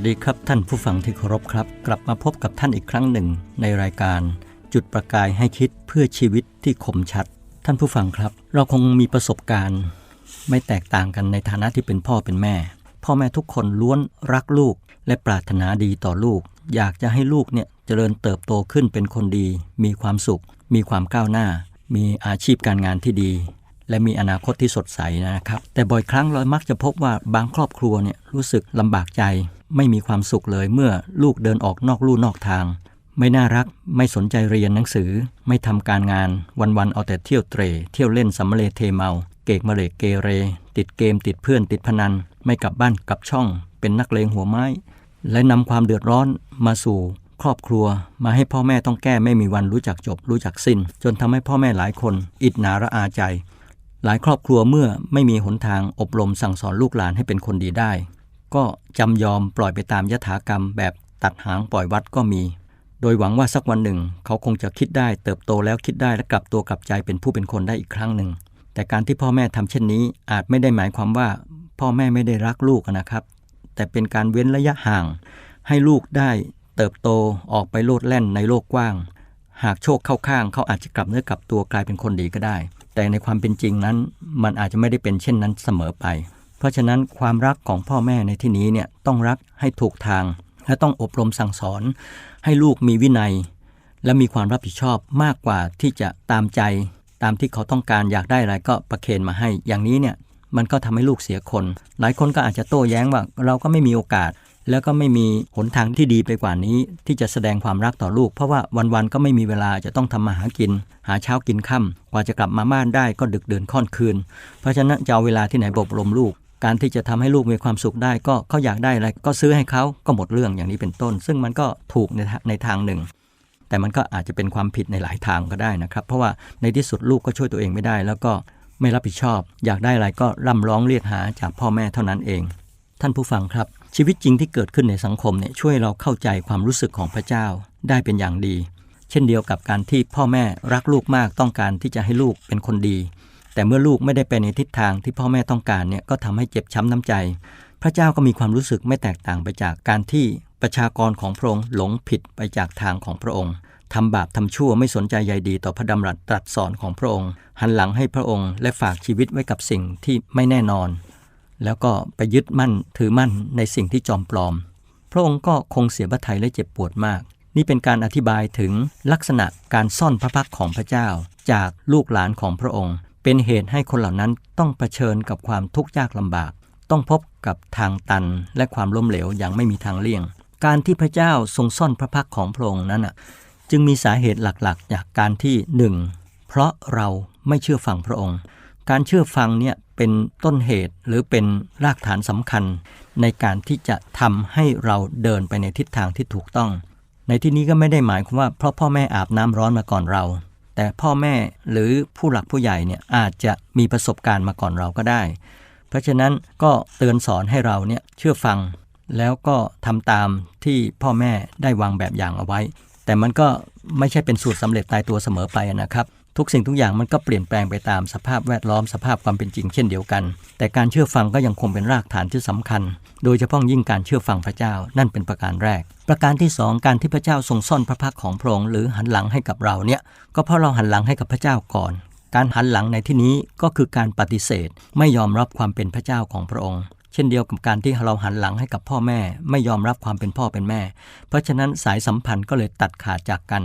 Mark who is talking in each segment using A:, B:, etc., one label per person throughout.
A: วัสดีครับท่า
B: นผู้ฟังที่เคารพครับ กลับมาพบกับท่านอีกครั้งหนึ่ง ในรายการ จุดประกายให้คิดเพื่อชีวิตที่คมชัด ท่านผู้ฟังครับ เราคงมีประสบการณ์ ไม่แตกต่างกันในฐานะที่เป็นพ่อเป็นแม่ พ่อแม่ทุกคนล้วนรักลูก และปรารถนาดีต่อลูก อยากจะให้ลูกเนี่ยเจริญเติบโตขึ้นเป็นคนดี มีความสุข มีความก้าวหน้า มีอาชีพการงานที่ดี และมีอนาคตที่สดใสนะครับ แต่บ่อยครั้งเรามักจะพบว่าบางครอบครัวเนี่ยรู้สึกลำบากใจ ไม่มีความสุขเลยเมื่อลูกเดินออกนอกลู่นอกทาง ไม่น่ารักไม่สนใจเรียนหนังสือ ไม่ทำการงาน วันๆเอาแต่เที่ยวเตรเที่ยวเล่นสัมเลเทเมา เกกมะเรกเกเร ติดเกมติดเพื่อนติดพนัน ไม่กลับบ้านกลับช่อง เป็นนักเลงหัวไม้ และนำความเดือดร้อนมาสู่ครอบครัวมาให้พ่อแม่ต้องแก้ไม่มีวันรู้จักจบ รู้จักสิ้น จนทำให้พ่อแม่หลายคน อิดหนาระอาใจ หลายครอบครัวเมื่อไม่มีหนทางอบรมสั่งสอนลูกหลานให้เป็นคนดีได้ ก็จำยอมปล่อยไปตามยถากรรมแบบตัดหางปล่อยวัดก็มี โดยหวังว่าสักวันหนึ่ง เขาคงจะคิดได้เติบโตแล้วคิดได้และกลับตัวกลับใจเป็นผู้เป็นคนได้อีกครั้งหนึ่ง แต่การที่พ่อแม่ทำเช่นนี้ อาจไม่ได้หมายความว่า พ่อแม่ไม่ได้รักลูกนะครับ แต่เป็นการเว้นระยะห่าง ให้ลูกได้เติบโตออกไปโลดแล่นในโลกกว้าง หากโชคเข้าข้าง เขาอาจจะกลับเนื้อกลับตัวกลายเป็นคนดีก็ได้ แต่ในความเป็นจริงนั้น มันอาจจะไม่ได้เป็นเช่นนั้นเสมอไป เพราะฉะนั้นความรักของพ่อแม่ในที่นี้เนี่ยต้องรักให้ถูกทาง และต้องอบรมสั่งสอน ให้ลูกมีวินัย และมีความรับผิดชอบมากกว่าที่จะตามใจ ตามที่เขาต้องการอยากได้อะไรก็ประเคนมาให้ อย่างนี้เนี่ยมันก็ทำให้ลูกเสียคน หลายคนก็อาจจะโต้แย้งว่าเราก็ไม่มีโอกาส แล้วก็ไม่มีหนทางที่ดีไปกว่านี้ ที่จะแสดงความรักต่อลูก เพราะว่าวันๆก็ไม่มีเวลาจะต้องทำมาหากิน หาเช้ากินค่ำกว่าจะกลับมาบ้านได้ก็ดึกเดินค่อนคืน เพราะฉะนั้นจะเอาเวลาที่ไหนอบรมลูก การที่จะทำให้ลูกมีความสุขได้ ก็เขาอยากได้อะไรก็ซื้อให้เขาก็หมดเรื่องอย่างนี้เป็นต้น ซึ่งมันก็ถูกในทางในทางหนึ่ง แต่มันก็อาจจะเป็นความผิดในหลายทางก็ได้นะครับ เพราะว่าในที่สุดลูกก็ช่วยตัวเองไม่ได้ แล้วก็ไม่รับผิดชอบ อยากได้อะไรก็ร่ำร้องเรียกหาจากพ่อแม่เท่านั้นเอง ท่านผู้ฟังครับ ชีวิตจริงที่เกิดขึ้นในสังคมเนี่ยช่วยเราเข้าใจความรู้สึกของพระเจ้าได้เป็นอย่างดี เช่นเดียวกับการที่พ่อแม่รักลูกมากต้องการที่จะให้ลูกเป็นคนดี แต่เมื่อลูกไม่ได้ไปในทิศทางที่พ่อแม่ต้องการเนี่ยก็ทำให้เจ็บช้ำน้ำใจ พระเจ้าก็มีความรู้สึกไม่แตกต่างไปจากการที่ประชากรของพระองค์หลงผิดไปจากทางของพระองค์ทำบาปทำชั่วไม่สนใจใยดีต่อพระดำรัสตรัสสอนของพระองค์ หันหลังให้พระองค์และฝากชีวิตไว้กับสิ่งที่ไม่แน่นอน แล้วก็ไปยึดมั่นถือมั่นในสิ่งที่จอมปลอม พระองค์ก็คงเสียพระทัยและเจ็บปวดมาก นี่เป็นการอธิบายถึงลักษณะการซ่อนพระพักของพระเจ้า จากลูกหลานของพระองค์ เป็นเหตุให้คนเหล่านั้นต้องเผชิญกับความทุกข์ยากลำบาก ต้องพบกับทางตันและความล้มเหลวอย่างไม่มีทางเลี่ยง การที่พระเจ้าทรงซ่อนพระพักของพระองค์นั้นน่ะจึงมีสาเหตุหลักๆ จากการที่หนึ่งเพราะเราไม่เชื่อฟังพระองค์ การเชื่อฟังเนี่ย เป็นต้นเหตุหรือเป็นรากฐานสำคัญ ในการที่จะทำให้เราเดินไปในทิศทางที่ถูกต้อง ในที่นี้ก็ไม่ได้หมายความว่าเพราะพ่อแม่อาบน้ำร้อนมาก่อนเรา แต่พ่อแม่หรือผู้หลักผู้ใหญ่เนี่ยอาจจะมีประสบการณ์มาก่อนเราก็ได้ เพราะฉะนั้นก็เตือนสอนให้เราเนี่ยเชื่อฟัง แล้วก็ทำตามที่พ่อแม่ได้วางแบบอย่างเอาไว้ แต่มันก็ไม่ใช่เป็นสูตรสำเร็จตายตัวเสมอไปนะครับ ทุกสิ่งทุกอย่างมันก็เปลี่ยนแปลงไปตามสภาพแวดล้อมสภาพความเป็นจริงเช่นเดียวกัน แต่การเชื่อฟังก็ยังคงเป็นรากฐานที่สำคัญ โดยเฉพาะยิ่งการเชื่อฟังพระเจ้านั่นเป็นประการแรก ประการที่สองการที่พระเจ้าทรงซ่อนพระพักของพระองค์หรือหันหลังให้กับเราเนี่ยก็เพราะเราหันหลังให้กับพระเจ้าก่อนการหันหลังในที่นี้ก็คือการปฏิเสธ ไม่ยอมรับความเป็นพระเจ้าของพระองค์ เช่นเดียวกับการที่เราหันหลังให้กับพ่อแม่ ไม่ยอมรับความเป็นพ่อเป็นแม่ เพราะฉะนั้นสายสัมพันธ์ก็เลยตัดขาดจากกัน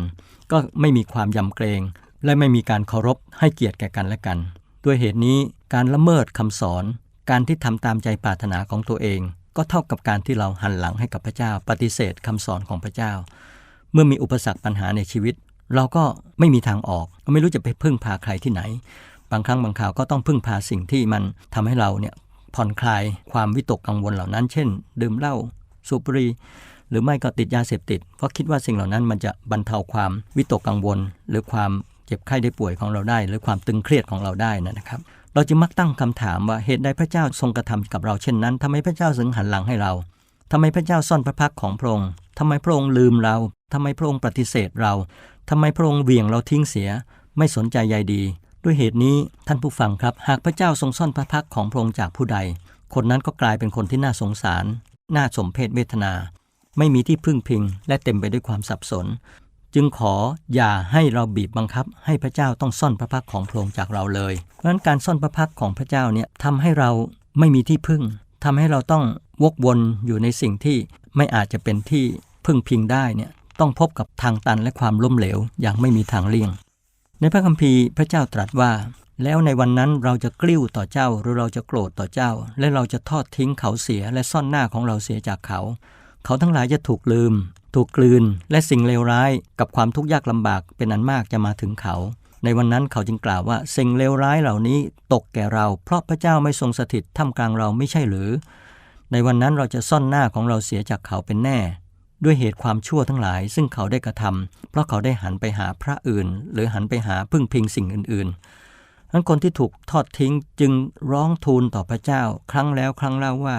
B: ก็ไม่มีความยำเกรง และไม่มีการเคารพให้เกียรติแก่กันและกัน ด้วยเหตุนี้การละเมิดคำสอน การที่ทำตามใจปรารถนาของตัวเอง ก็เท่ากับการที่เราหันหลังให้กับพระเจ้า ปฏิเสธคำสอนของพระเจ้า เมื่อมีอุปสรรคปัญหาในชีวิต เราก็ไม่มีทางออก ไม่รู้จะไปพึ่งพาใครที่ไหน บางครั้งบางคราวก็ต้องพึ่งพาสิ่งที่มันทำให้เราเนี่ยผ่อนคลายความวิตกกังวลเหล่านั้น เช่น ดื่มเหล้าสูบบุหรี่หรือไม่ก็ติดยาเสพติด เพราะคิดว่าสิ่งเหล่านั้นมันจะบรรเทาความวิตกกังวล หรือความ จ็บไข้ได้ป่วยของเราได้ หรือความตึงเครียดของเราได้นะครับ เราจะมักตั้งคำถามว่าเหตุใดพระเจ้าทรงกระทำกับเราเช่นนั้นทำไมพระเจ้าถึงหันหลังให้เราทำไมพระเจ้าซ่อนพระพักของพระองค์ทำไมพระองค์ลืมเราทำไมพระองค์ปฏิเสธเราทำไมพระองค์เวี่ยงเราทิ้งเสีย ไม่สนใจใยดี ด้วยเหตุนี้ท่านผู้ฟังครับ หากพระเจ้าทรงซ่อนพระพักของพระองค์จากผู้ใด คนนั้นก็กลายเป็นคนที่น่าสงสาร น่าสมเพชเวทนา ไม่มีที่พึ่งพิง และเต็มไปด้วยความสับสน จึงขออย่าให้เราบีบบังคับ ให้พระเจ้าต้องซ่อนพระพักของพระองค์จากเราเลยเพราะฉะนั้นการซ่อนพระพักของพระเจ้าเนี่ยทำให้เราไม่มีที่พึ่งทำให้เราต้องวกวนอยู่ในสิ่งที่ไม่อาจจะเป็นที่พึ่งพิงได้เนี่ยต้องพบกับทางตันและความล้มเหลวอย่างไม่มีทางเลี่ยง ในพระคัมภีร์พระเจ้าตรัสว่า แล้วในวันนั้นเราจะกลิ้วต่อเจ้าหรือเราจะโกรธต่อเจ้า และเราจะทอดทิ้งเขาเสียและซ่อนหน้าของเราเสียจากเขา เขาทั้งหลายจะถูกลืม ถูกกลืนและสิ่งเลวร้ายกับความทุกข์ยากลำบากเป็นอันมากจะมาถึงเขา ในวันนั้นเขาจึงกล่าวว่าสิ่งเลวร้ายเหล่านี้ตกแก่เรา เพราะพระเจ้าไม่ทรงสถิตท่ามกลางเราไม่ใช่หรือ ในวันนั้นเราจะซ่อนหน้าของเราเสียจากเขาเป็นแน่ ด้วยเหตุความชั่วทั้งหลาย ซึ่งเขาได้กระทำเพราะเขาได้หันไปหาพระอื่น หรือหันไปหาพึ่งพิงสิ่งอื่นๆนั้นคนที่ถูกทอดทิ้งจึงร้องทูลต่อพระเจ้า ครั้งแล้วครั้งเล่าว่า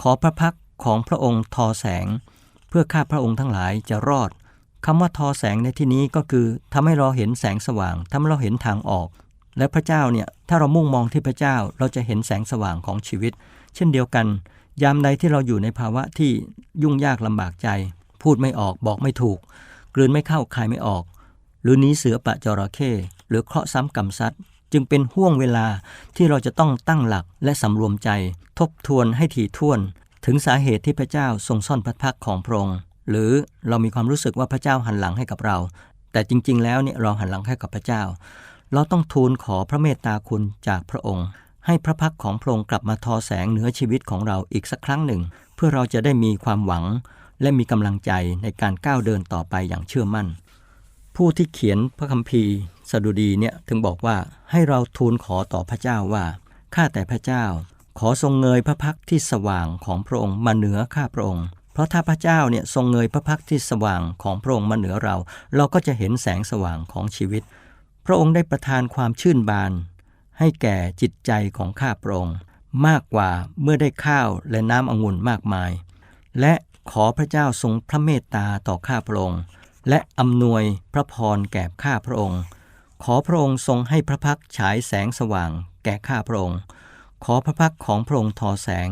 B: ขอพระพักของพระองค์ทอแสง เพื่อข้าพระองค์ทั้งหลายจะรอดคำว่าทอแสงในที่นี้ก็คือทำให้เราเห็นแสงสว่างทำให้เราเห็นทางออก และพระเจ้าเนี่ยถ้าเรามุ่งมองที่พระเจ้าเราจะเห็นแสงสว่างของชีวิต เช่นเดียวกัน ยามใดที่เราอยู่ในภาวะที่ยุ่งยากลำบากใจ พูดไม่ออกบอกไม่ถูก กลืนไม่เข้าคายไม่ออก หรือหนีเสือปะจระเข้หรือเคราะห์ซ้ำกรรมซัดจึงเป็นห่วงเวลาที่เราจะต้องตั้งหลักและสำรวมใจ ทบทวนให้ถี่ถ้วน ถึงสาเหตุที่พระเจ้าทรงซ่อนพระพักของพระองค์หรือเรามีความรู้สึกว่าพระเจ้าหันหลังให้กับเรา แต่จริง ๆ แล้วเนี่ยเราหันหลังให้กับพระเจ้า เราต้องทูลขอพระเมตตาคุณจากพระองค์ ให้พระพักของพระองค์กลับมาทอแสงเหนือชีวิตของเราอีกสักครั้งหนึ่ง เพื่อเราจะได้มีความหวัง และมีกำลังใจในการก้าวเดินต่อไปอย่างเชื่อมั่น ผู้ที่เขียนพระคัมภีร์สดุดีเนี่ยถึงบอกว่าให้เราทูลขอต่อพระเจ้าว่าข้าแต่พระเจ้า ขอทรงเงยพระพักที่สว่างของพระองค์มาเหนือข้าพระองค์ เพราะถ้าพระเจ้าเนี่ยทรงเงยพระพักที่สว่างของพระองค์มาเหนือเรา เราก็จะเห็นแสงสว่างของชีวิต พระองค์ได้ประทานความชื่นบาน ให้แก่จิตใจของข้าพระองค์ มากกว่าเมื่อได้ข้าวและน้ำองุ่นมากมาย และขอพระเจ้าทรงพระเมตตาต่อข้าพระองค์ และอำนวยพระพรแก่ข้าพระองค์ ขอพระองค์ทรงให้พระพักฉายแสงสว่างแก่ข้าพระองค์ ขอพระพักของพระองค์ทอแสง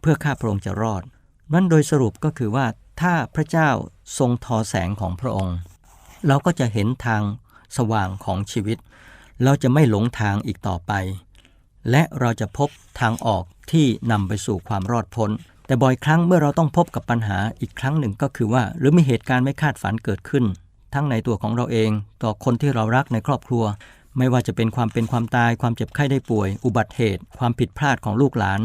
B: เพื่อข้าพระองค์จะรอด นั่นโดยสรุปก็คือว่าถ้าพระเจ้าทรงทอแสงของพระองค์ เราก็จะเห็นทางสว่างของชีวิต เราจะไม่หลงทางอีกต่อไป และเราจะพบทางออกที่นำไปสู่ความรอดพ้น แต่บ่อยครั้งเมื่อเราต้องพบกับปัญหาอีกครั้งหนึ่งก็คือว่า หรือมีเหตุการณ์ไม่คาดฝันเกิดขึ้น ทั้งในตัวของเราเอง ต่อคนที่เรารักในครอบครัว ไม่ว่าจะเป็นความเป็นความตายความเจ็บไข้ได้ป่วย อุบัติเหตุ ความผิดพลาดของลูกหลาน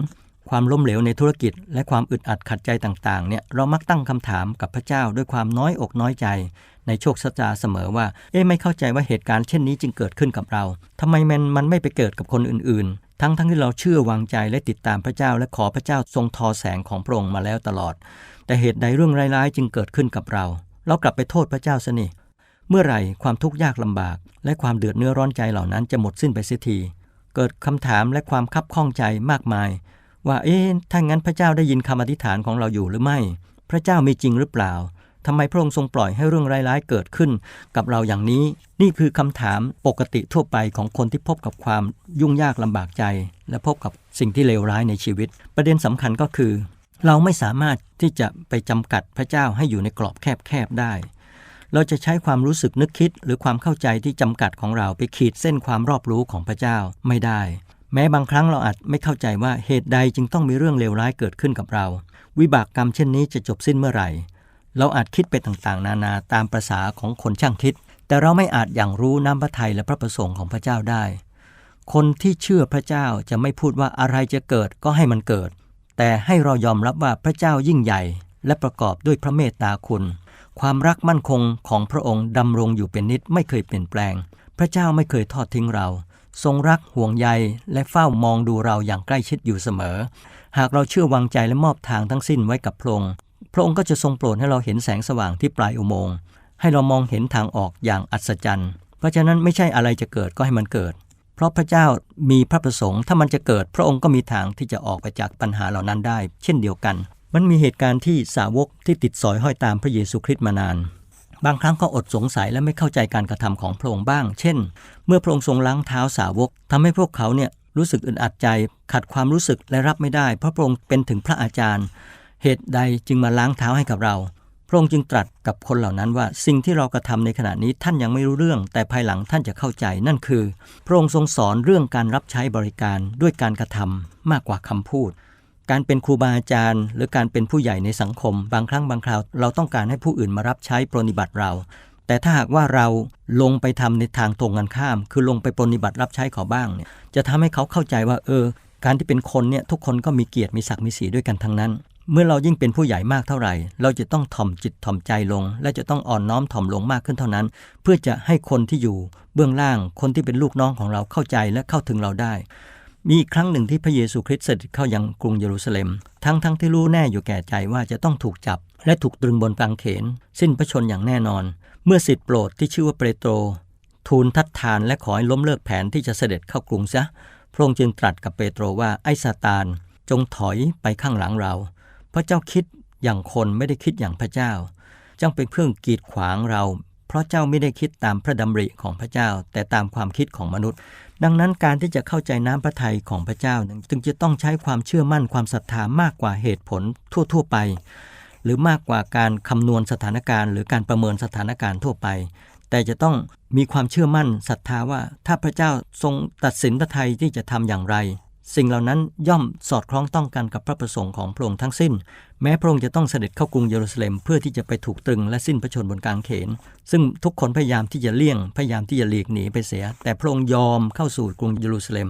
B: ความล้มเหลวในธุรกิจ และความอึดอัดขัดใจต่างๆเนี่ยเรามักตั้งคำถามกับพระเจ้าด้วยความน้อยอกน้อยใจ ในโชคชะตาเสมอว่า เอ๊ะไม่เข้าใจว่าเหตุการณ์เช่นนี้จึงเกิดขึ้นกับเราทำไมมันมันไม่ไปเกิดกับคนอื่นๆ ทั้งทั้งที่เราเชื่อวางใจและติดตามพระเจ้า และขอพระเจ้าทรงทอแสงของพระองค์มาแล้วตลอด แต่เหตุใดเรื่องร้ายๆ จึงเกิดขึ้นกับเรา เรากลับไปโทษพระเจ้าซะนี่ เมื่อไหร่ความทุกข์ยากลำบาก และความเดือดเนื้อร้อนใจเหล่านั้นจะหมดสิ้นไปเสียที เกิดคำถามและความคับข้องใจมากมาย ว่าเอ๊ะถ้างั้นพระเจ้าได้ยินคำอธิษฐานของเราอยู่หรือไม่ พระเจ้ามีจริงหรือเปล่าทำไมพระองค์ทรงปล่อยให้เรื่องร้ายๆเกิดขึ้น กับเราอย่างนี้ นี่คือคำถามปกติทั่วไปของคนที่พบกับความยุ่งยากลำบากใจ และพบกับสิ่งที่เลวร้ายในชีวิต ประเด็นสำคัญก็คือ เราไม่สามารถที่จะไปจำกัดพระเจ้าให้อยู่ในกรอบแคบๆได้ เราจะใช้ความรู้สึกนึกคิด หรือความเข้าใจที่จำกัดของเราไปขีดเส้นความรอบรู้ของพระเจ้าไม่ได้ แม้บางครั้งเราอาจไม่เข้าใจว่าเหตุใดจึงต้องมีเรื่องเลวร้ายเกิดขึ้นกับเรา วิบากกรรมเช่นนี้จะจบสิ้นเมื่อไหร่ เราอาจคิดไปต่างๆ นานาตามประษาของคนช่างคิด แต่เราไม่อาจอย่างรู้น้ำพระทัยและพระประสงค์ของพระเจ้าได้ คนที่เชื่อพระเจ้าจะไม่พูดว่าอะไรจะเกิดก็ให้มันเกิด แต่ให้เรายอมรับว่าพระเจ้ายิ่งใหญ่ และประกอบด้วยพระเมตตาคุณ ความรักมั่นคงของพระองค์ดำรงอยู่เป็นนิดไม่เคยเปลี่ยนแปลง พระเจ้าไม่เคยทอดทิ้งเรา ทรงรักห่วงใยและเฝ้ามองดูเราอย่างใกล้ชิดอยู่เสมอ หากเราเชื่อวางใจและมอบทางทั้งสิ้นไว้กับพระองค์พระองค์ก็จะทรงโปรดให้เราเห็นแสงสว่างที่ปลายอุโมงค์ให้เรามองเห็นทางออกอย่างอัศจรรย์เพราะฉะนั้นไม่ใช่อะไรจะเกิดก็ให้มันเกิด เพราะพระเจ้ามีพระประสงค์ถ้ามันจะเกิด พระองค์ก็มีทางที่จะออกไปจากปัญหาเหล่านั้นได้ เช่นเดียวกัน มันมีเหตุการณ์ที่สาวกที่ติดสอยห้อยตามพระเยซูคริสต์มานาน บางครั้งก็อดสงสัยและไม่เข้าใจการกระทำของพระองค์บ้าง เช่น เมื่อพระองค์ทรงล้างเท้าสาวกทำให้พวกเขาเนี่ยรู้สึกอึดอัดใจ ขัดความรู้สึกและรับไม่ได้ เพราะพระองค์เป็นถึงพระอาจารย์ เหตุใดจึงมาล้างเท้าให้กับเรา พระองค์จึงตรัสกับคนเหล่านั้นว่า สิ่งที่เรากระทำในขณะนี้ท่านยังไม่รู้เรื่อง แต่ภายหลังท่านจะเข้าใจนั่นคือ พระองค์ทรงสอนเรื่องการรับใช้บริการด้วยการกระทำมากกว่าคำพูด การเป็นครูบาอาจารย์ หรือการเป็นผู้ใหญ่ในสังคม บางครั้งบางคราว เราต้องการให้ผู้อื่นมารับใช้ปรนนิบัติเรา แต่ถ้าหากว่าเราลงไปทำในทางตรงกันข้าม คือลงไปปรนนิบัติรับใช้เขาบ้างเนี่ยจะทำให้เขาเข้าใจว่าเออ การที่เป็นคนเนี่ยทุกคนก็มีเกียรติมีศักดิ์มีศรีด้วยกันทั้งนั้น เมื่อเรายิ่งเป็นผู้ใหญ่มากเท่าไหร่ เราจะต้องถ่อมจิตถ่อมใจลง และจะต้องอ่อนน้อมถ่อมลงมากขึ้นเท่านั้น เพื่อจะให้คนที่อยู่ เบื้องล่างคนที่เป็นลูกน้องของเราเข้าใจและเข้าถึงเราได้ มีอีกครั้งหนึ่งที่พระเยซูคริสต์เสด็จเข้ายังกรุงเยรูซาเล็ม ทั้งทั้งที่รู้แน่อยู่แก่ใจว่าจะต้องถูกจับ และถูกตรึงบนกางเขน สิ้นพระชนม์อย่างแน่นอน เมื่อสิทธิ์โปรดที่ชื่อว่าเปโตร ทูลทัดทานและขอให้ล้มเลิกแผนที่จะเสด็จเข้ากรุงซะพระองค์จึงตรัสกับเปโตรว่าไอ้ซาตาน จงถอยไปข้างหลังเราเพราะเจ้าคิดอย่างคนไม่ได้คิดอย่างพระเจ้าจ้าเป็นเครื่องกีดขวางเรา เพราะเจ้าไม่ได้คิดตามพระดำริของพระเจ้า แต่ตามความคิดของมนุษย์ ดังนั้นการที่จะเข้าใจน้ำพระทัยของพระเจ้าจึงจะต้องใช้ความเชื่อมั่นความศรัทธามากกว่าเหตุผลทั่ว ๆ ไป หรือมากกว่าการคำนวณสถานการณ์ หรือการประเมินสถานการณ์ทั่วไป แต่จะต้องมีความเชื่อมั่นศรัทธาว่าถ้าพระเจ้าทรงตัดสินพระทัยที่จะทำอย่างไร สิ่งเหล่านั้นย่อมสอดคล้องต้องกันกับพระประสงค์ของพระองค์ทั้งสิ้น แม้พระองค์จะต้องเสด็จเข้ากรุงเยรูซาเล็มเพื่อที่จะไปถูกตรึงและสิ้นพระชนบนกางเขน ซึ่งทุกคนพยายามที่จะเลี่ยงพยายามที่จะหลีกหนีไปเสีย แต่พระองค์ยอมเข้าสู่กรุงเยรูซาเล็ม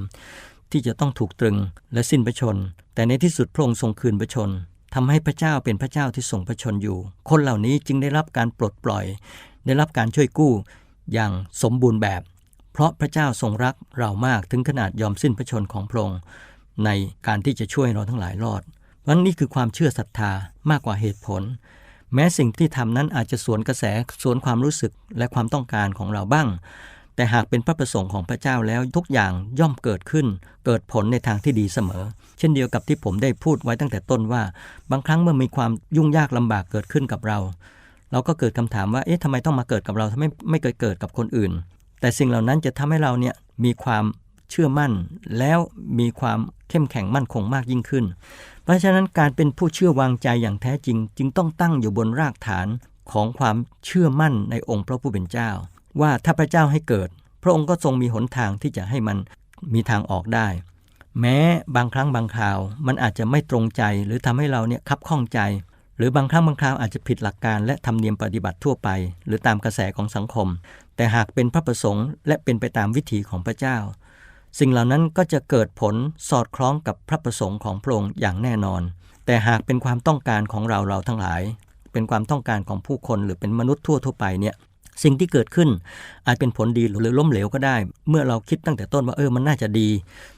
B: ที่จะต้องถูกตรึงและสิ้นพระชน แต่ในที่สุดพระองค์ทรงคืนพระชนม์ทำให้พระเจ้าเป็นพระเจ้าที่ทรงพระชนอยู่ คนเหล่านี้จึงได้รับการปลดปล่อย ได้รับการช่วยกู้อย่างสมบูรณ์แบบ เพราะพระเจ้าทรงรักเรามากถึงขนาดยอมสิ้นพระชนของพระองค์ในการที่จะช่วยเราทั้งหลายรอดวันนี้คือความเชื่อศรัทธามากกว่าเหตุผล แม้สิ่งที่ทำนั้นอาจจะสวนกระแสสวนความรู้สึกและความต้องการของเราบ้าง แต่หากเป็นพระประสงค์ของพระเจ้าแล้วทุกอย่างย่อมเกิดขึ้น เกิดผลในทางที่ดีเสมอ เช่นเดียวกับที่ผมได้พูดไว้ตั้งแต่ต้นว่า บางครั้งเมื่อมีความยุ่งยากลำบากเกิดขึ้นกับเรา เราก็เกิดคำถามว่าเอ๊ะทำไมต้องมาเกิดกับเราทำไมไม่เกิดเกิดกับคนอื่น แต่สิ่งเหล่านั้นจะทำให้เราเนี่ยมีความเชื่อมั่น แล้วมีความเข้มแข็งมั่นคงมากยิ่งขึ้น เพราะฉะนั้นการเป็นผู้เชื่อวางใจอย่างแท้จริง จึงต้องตั้งอยู่บนรากฐานของความเชื่อมั่นในองค์พระผู้เป็นเจ้า ว่าถ้าพระเจ้าให้เกิด พระองค์ก็ทรงมีหนทางที่จะให้มันมีทางออกได้ แม้บางครั้งบางคราว มันอาจจะไม่ตรงใจหรือทำให้เราเนี่ยคับข้องใจ หรือบางครั้งบางคราวอาจจะผิดหลักการและธรรมเนียมปฏิบัติทั่วไป หรือตามกระแสของสังคม แต่หากเป็นพระประสงค์ และเป็นไปตามวิถีของพระเจ้า สิ่งเหล่านั้นก็จะเกิดผลสอดคล้องกับพระประสงค์ของพระองค์อย่างแน่นอน แต่หากเป็นความต้องการของเราเราทั้งหลาย เป็นความต้องการของผู้คนหรือเป็นมนุษย์ทั่วทั่วไปเนี่ย สิ่งที่เกิดขึ้นอาจเป็นผลดีหรือล้มเหลวก็ได้ เมื่อเราคิดตั้งแต่ต้นว่าเออมันน่าจะดี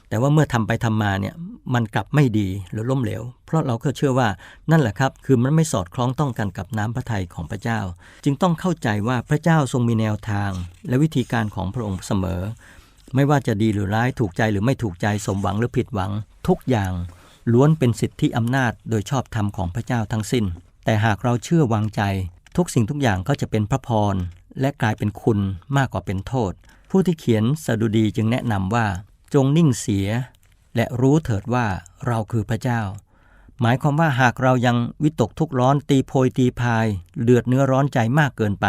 B: แต่ว่าเมื่อทำไปทำมาเนี่ยมันกลับไม่ดีหรือล้มเหลว เพราะเราก็เชื่อว่านั่นแหละครับ คือมันไม่สอดคล้องต้องกันกับน้ำพระทัยของพระเจ้า จึงต้องเข้าใจว่าพระเจ้าทรงมีแนวทาง และวิธีการของพระองค์เสมอ ไม่ว่าจะดีหรือร้ายถูกใจหรือไม่ถูกใจสมหวังหรือผิดหวัง ทุกอย่างล้วนเป็นสิทธิอำนาจโดยชอบธรรมของพระเจ้าทั้งสิ้น แต่หากเราเชื่อวางใจ ทุกสิ่งทุกอย่างก็จะเป็นพระพร และกลายเป็นคุณมากกว่าเป็นโทษ ผู้ที่เขียนสดุดีจึงแนะนำว่า จงนิ่งเสีย และรู้เถิดว่าเราคือพระเจ้า หมายความว่าหากเรายังวิตกทุกข์ร้อนตีโพยตีพาย เดือดเนื้อร้อนใจมากเกินไป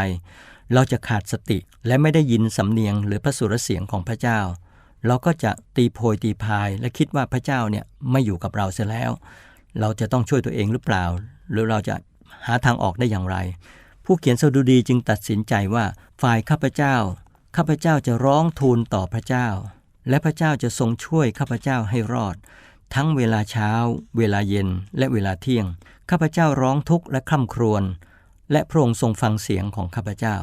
B: เราจะขาดสติและไม่ได้ยินสำเนียงหรือพระสุรเสียงของพระเจ้า เราก็จะตีโพยตีพายและคิดว่าพระเจ้าเนี่ยไม่อยู่กับเราเสียแล้ว เราจะต้องช่วยตัวเองหรือเปล่า หรือเราจะหาทางออกได้อย่างไร ผู้เขียนสดุดีจึงตัดสินใจว่าฝ่ายข้าพเจ้า ข้าพเจ้าจะร้องทูลต่อพระเจ้า และพระเจ้าจะทรงช่วยข้าพเจ้าให้รอด ทั้งเวลาเช้า เวลาเย็น และเวลาเที่ยง ข้าพเจ้าร้องทุกข์และคร่ำครวญ และพระองค์ทรงฟังเสียงของข้าพเจ้า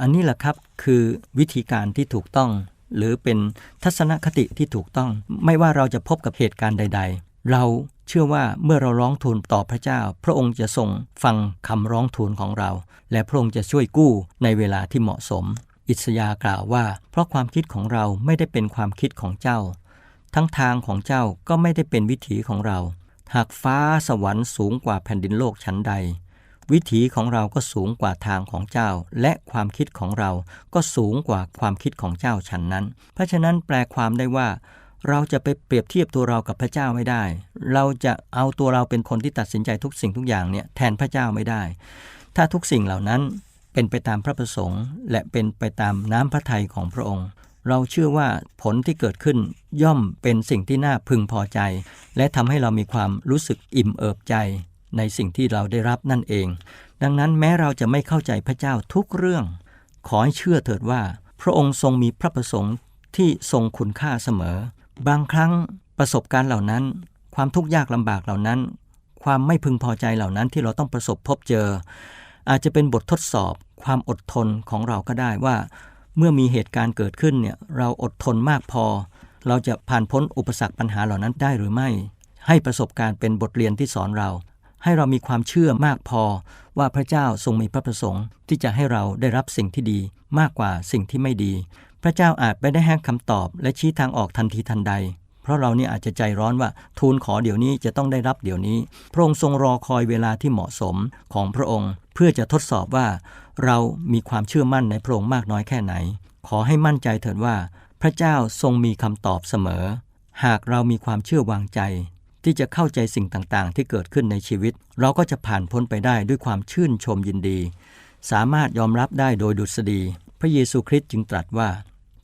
B: อันนี้แหละครับคือวิธีการที่ถูกต้อง หรือเป็นทัศนคติที่ถูกต้อง ไม่ว่าเราจะพบกับเหตุการณ์ใด เราเชื่อว่าเมื่อเราร้องทูลต่อพระเจ้า พระองค์จะทรงฟังคำร้องทูลของเรา และพระองค์จะช่วยกู้ในเวลาที่เหมาะสม อิสยากล่าวว่า เพราะความคิดของเราไม่ได้เป็นความคิดของเจ้า ทั้งทางของเจ้าก็ไม่ได้เป็นวิถีของเรา หากฟ้าสวรรค์สูงกว่าแผ่นดินโลกชั้นใด วิถีของเราก็สูงกว่าทางของเจ้า และความคิดของเราก็สูงกว่าความคิดของเจ้าฉันนั้น เพราะฉะนั้นแปลความได้ว่า เราจะไปเปรียบเทียบตัวเรากับพระเจ้าไม่ได้ เราจะเอาตัวเราเป็นคนที่ตัดสินใจทุกสิ่งทุกอย่างเนี่ยแทนพระเจ้าไม่ได้ ถ้าทุกสิ่งเหล่านั้นเป็นไปตามพระประสงค์ และเป็นไปตามน้ำพระทัยของพระองค์ เราเชื่อว่าผลที่เกิดขึ้นย่อมเป็นสิ่งที่น่าพึงพอใจ และทำให้เรามีความรู้สึกอิ่มเอิบใจ ในสิ่งที่เราได้รับนั่นเอง ดังนั้นแม้เราจะไม่เข้าใจพระเจ้าทุกเรื่อง ขอให้เชื่อเถิดว่า พระองค์ทรงมีพระประสงค์ที่ทรงคุณค่าเสมอ บางครั้งประสบการณ์เหล่านั้น ความทุกข์ยากลำบากเหล่านั้น ความไม่พึงพอใจเหล่านั้นที่เราต้องประสบพบเจอ อาจจะเป็นบททดสอบ ความอดทนของเราก็ได้ว่า เมื่อมีเหตุการณ์เกิดขึ้นเนี่ยเราอดทนมากพอ เราจะผ่านพ้นอุปสรรคปัญหาเหล่านั้นได้หรือไม่ ให้ประสบการณ์เป็นบทเรียนที่สอนเรา ให้เรามีความเชื่อมากพอ ว่าพระเจ้าทรงมีพระประสงค์ ที่จะให้เราได้รับสิ่งที่ดีมากกว่าสิ่งที่ไม่ดี พระเจ้าอาจไม่ได้ให้คำตอบ และชี้ทางออกทันทีทันใด เพราะเราเนี่ยอาจจะใจร้อนว่าทูลขอเดี๋ยวนี้จะต้องได้รับเดี๋ยวนี้ พระองค์ทรงรอคอยเวลาที่เหมาะสมของพระองค์ เพื่อจะทดสอบว่า เรามีความเชื่อมั่นในพระองค์มากน้อยแค่ไหน ขอให้มั่นใจเถิดว่า พระเจ้าทรงมีคำตอบเสมอ หากเรามีความเชื่อวางใจ ที่จะเข้าใจสิ่งต่างๆ ที่เกิดขึ้นในชีวิต เราก็จะผ่านพ้นไปได้ด้วยความชื่นชมยินดี สามารถยอมรับได้โดยดุษฎีพระเยซูคริสต์จึงตรัสว่า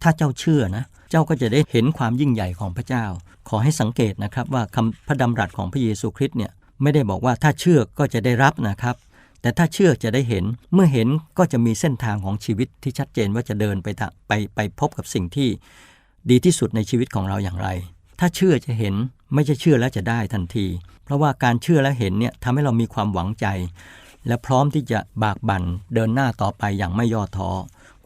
B: ถ้าเจ้าเชื่อนะ เจ้าก็จะได้เห็นความยิ่งใหญ่ของพระเจ้า ขอให้สังเกตนะครับว่าคำพระดำรัสของพระเยซูคริสต์เนี่ยไม่ได้บอกว่าถ้าเชื่อก็จะได้รับนะครับ แต่ถ้าเชื่อจะได้เห็นเมื่อเห็นก็จะมีเส้นทางของชีวิตที่ชัดเจนว่าจะเดินไปไปไปพบกับสิ่งที่ดีที่สุดในชีวิตของเราอย่างไร ถ้าเชื่อจะเห็นไม่ใช่เชื่อแล้วจะได้ทันที เพราะว่าการเชื่อและเห็นเนี่ยทำให้เรามีความหวังใจ และพร้อมที่จะบากบั่นเดินหน้าต่อไปอย่างไม่ย่อท้อ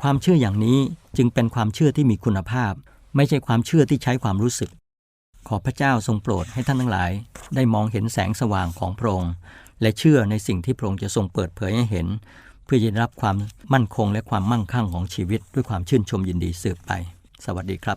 B: ความเชื่ออย่างนี้จึงเป็นความเชื่อที่มีคุณภาพ ไม่ใช่ความเชื่อที่ใช้ความรู้สึก ขอพระเจ้าทรงโปรดให้ท่านทั้งหลาย ได้มองเห็นแสงสว่างของพระองค์และเชื่อในสิ่งที่พระองค์จะทรงเปิดเผยให้เห็น เพื่อจะได้รับความมั่นคงและความมั่งคั่งของชีวิตด้วยความชื่นชมยินดีสืบไป สวัสดีครับ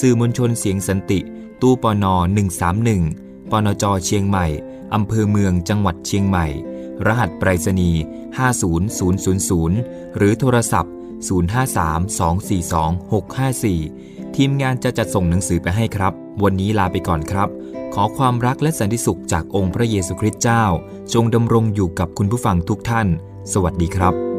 C: สื่อมวลชนเสียงสันติ ตู้ปน 131 ปนจ เชียงใหม่ อำเภอเมือง จังหวัดเชียงใหม่ รหัสไปรษณีย์ 50000 หรือโทรศัพท์ 053-242-654 ทีมงานจะจัดส่งหนังสือไปให้ครับ วันนี้ลาไปก่อนครับ ขอความรักและสันติสุขจากองค์พระเยซูคริสต์เจ้า จงดำรงอยู่กับคุณผู้ฟังทุกท่าน สวัสดีครับ